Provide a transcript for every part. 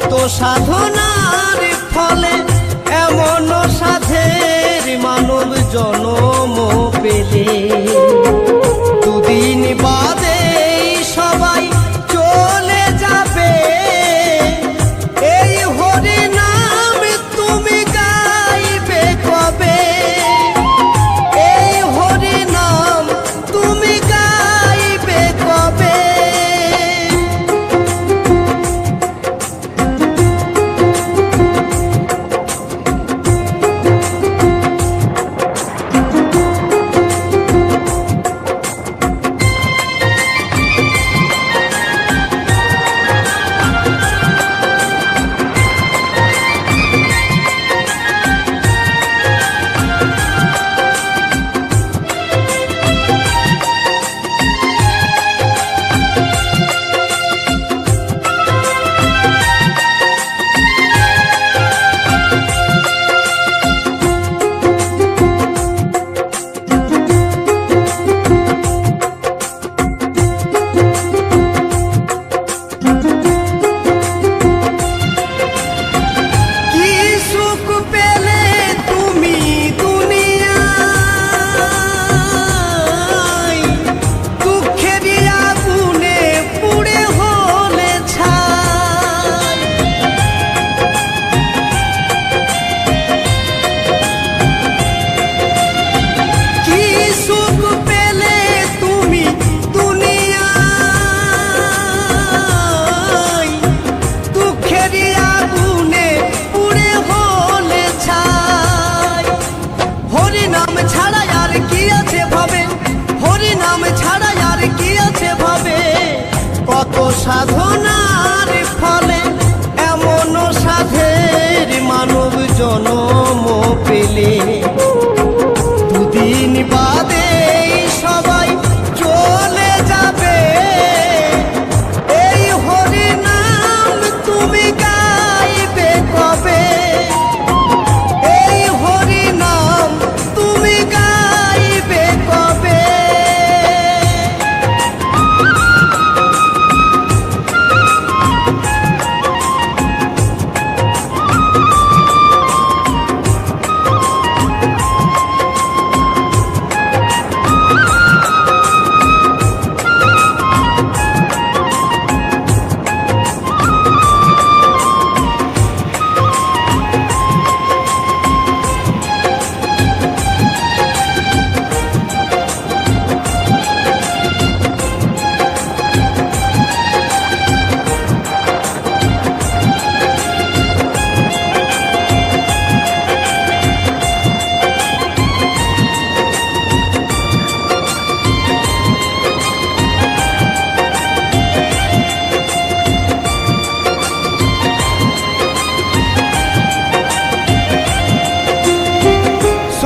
কত সাধনার ফলে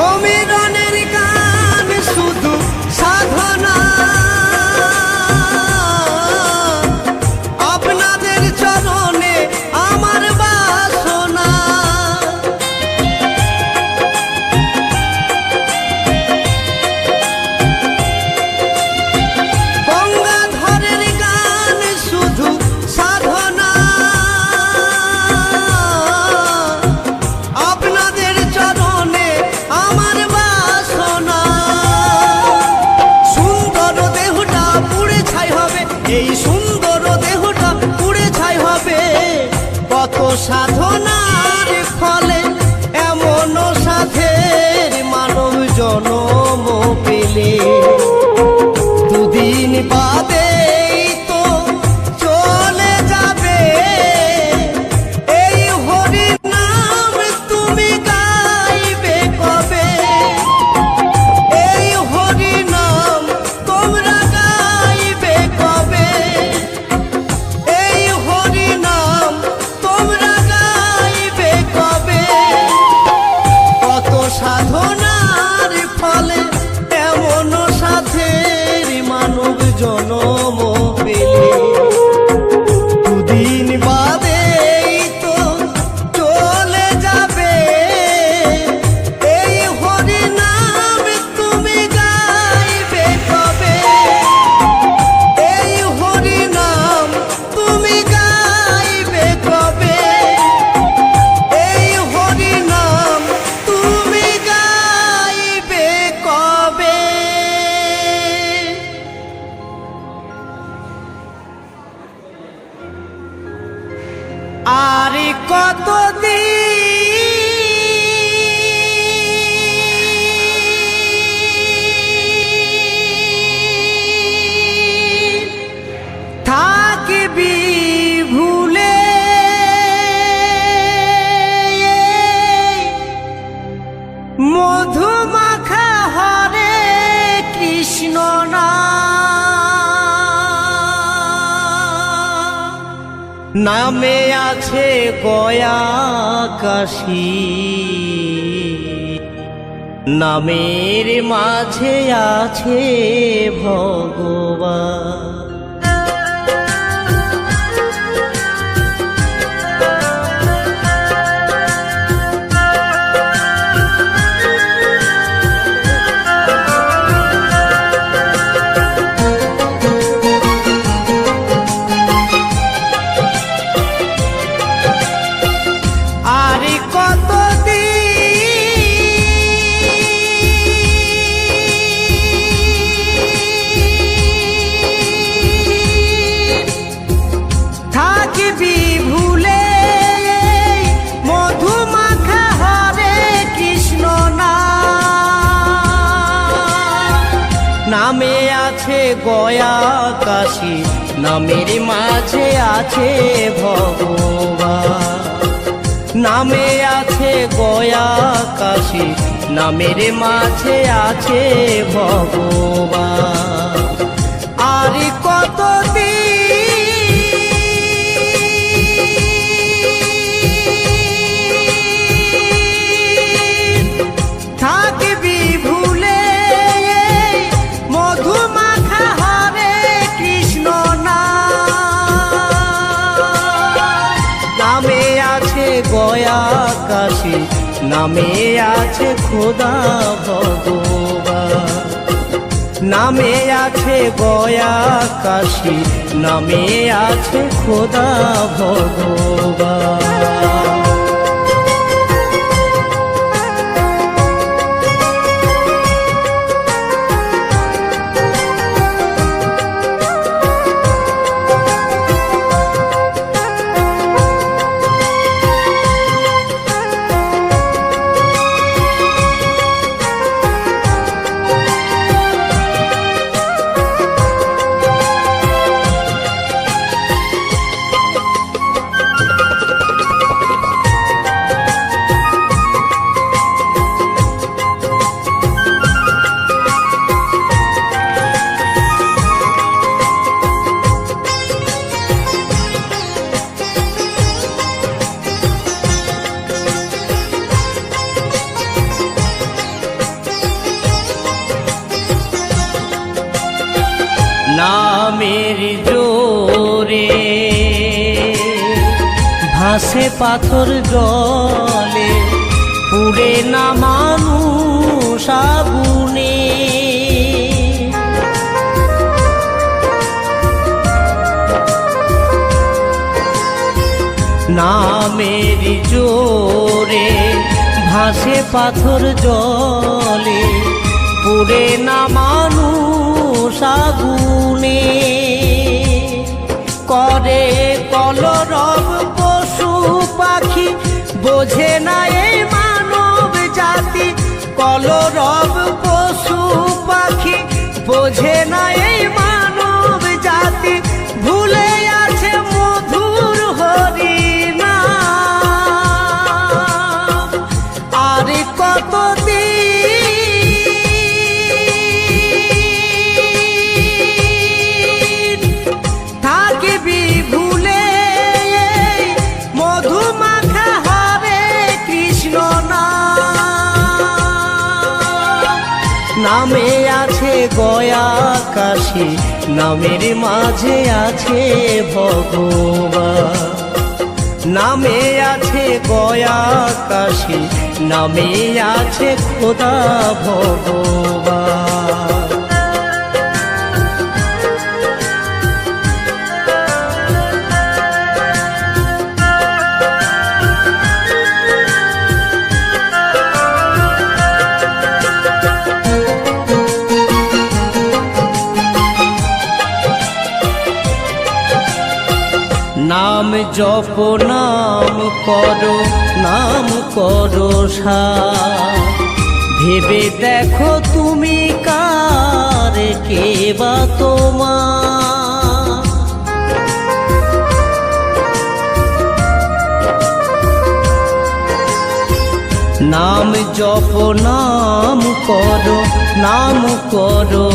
for me এই সুন্দর দেহটা পুড়ে ছাই হবে। কত সাধনার ফলে এমন সাধের মানব জনম পেলে। নামে আছে গয়া কাশি নামের মাঝে আছে ভগবান। নামের মাঝে আছে ভগবান। নামে আছে গয়া কাশী নামের মাঝে আছে ভগবান। নামে আছে খোদা ভগবান। নামে আছে গয়া কাশি নামে আছে খোদা ভগবান। ভাসে পাথর জলে পুড়ে না মানুষ আগুনে। নামের জোরে ভাসে পাথর জলে পুড়ে না মানুষ আগুনে। করে কলরব বোঝে না এই মানব জাতি। কলরব পশু পাখি বোঝে না এই গয়া কাশী নামের মাঝে আছে ভগবান। নামে আছে গয়া কাশি নামে আছে খোদা ভগবান। জপ নাম করো নাম করো ভেবে দেখো তুমি কার, কে বা তোমার? নাম জপ, নাম করো নাম করো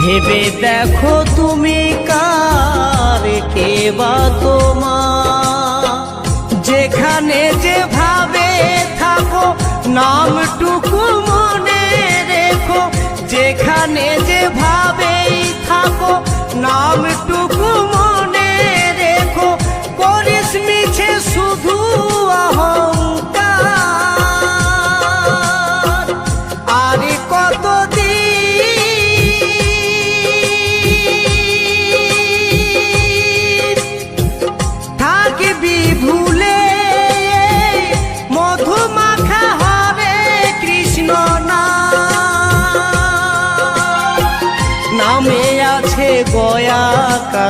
ভেবে দেখো তুমি কার কে বা তোমার? যেখানে যেভাবে থাকো নামটুকু মনে রেখো। যেখানে যেভাবেই থাকো নামটুকু মনে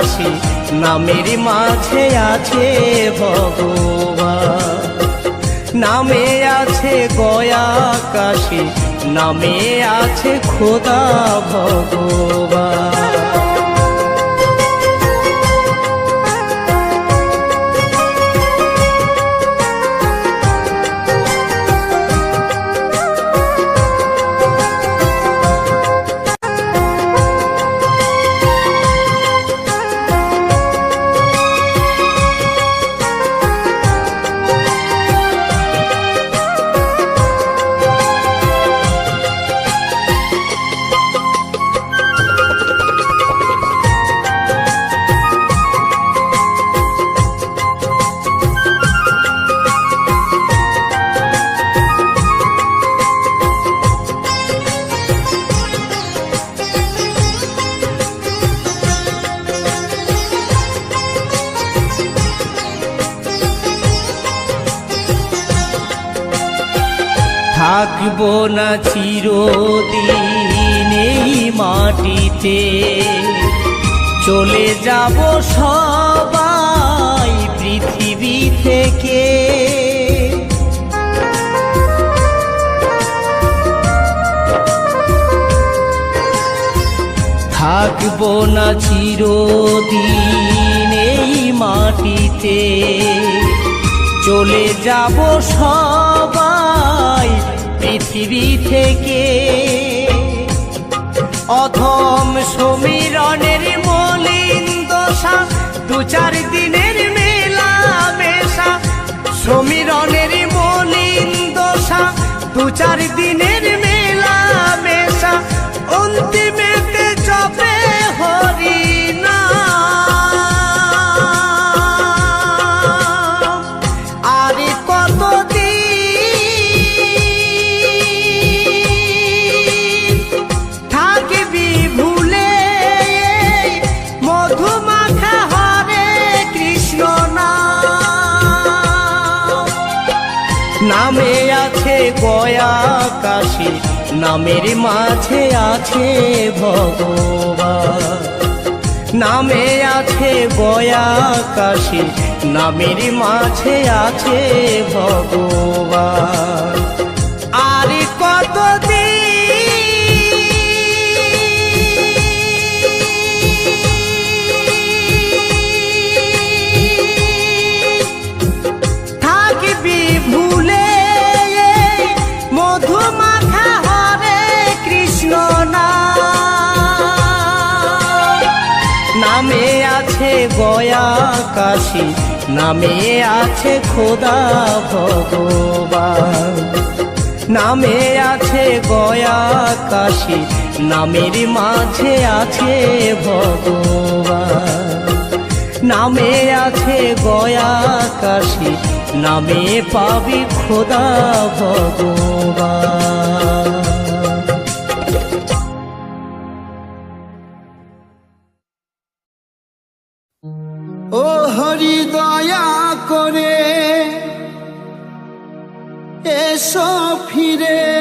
কাশী নামের মাঝে আছে ভগবান। নামে আছে গয়া কাশি নামে আছে খোদা ভগবান। থাকব না চিরদিন এই মাটিতে। চলে যাব সবাই পৃথিবী থেকে। থাকব না চিরদিন এই মাটিতে। চলে যাব সবাই পৃথিবী থেকে অথম সমীরণের মলিন দশা, দু চার দিনের মেলা মেশা। সমীরণের মলিন দশা, দু চার দিনের মেলা মেশা। অন্তিমেতে আছে গয়া কাশী নামের মাঝে আছে ভগবান। নামে আছে গয়া কাশী নামের মাঝে আছে ভগবান। কাশী নামে আছে খোদা ভগবান। নামে আছে গয়া কাশী নামের মাঝে আছে ভগবান। নামে আছে গয়া কাশী নামে পাবি খোদা ভগবান। এসো ফিরে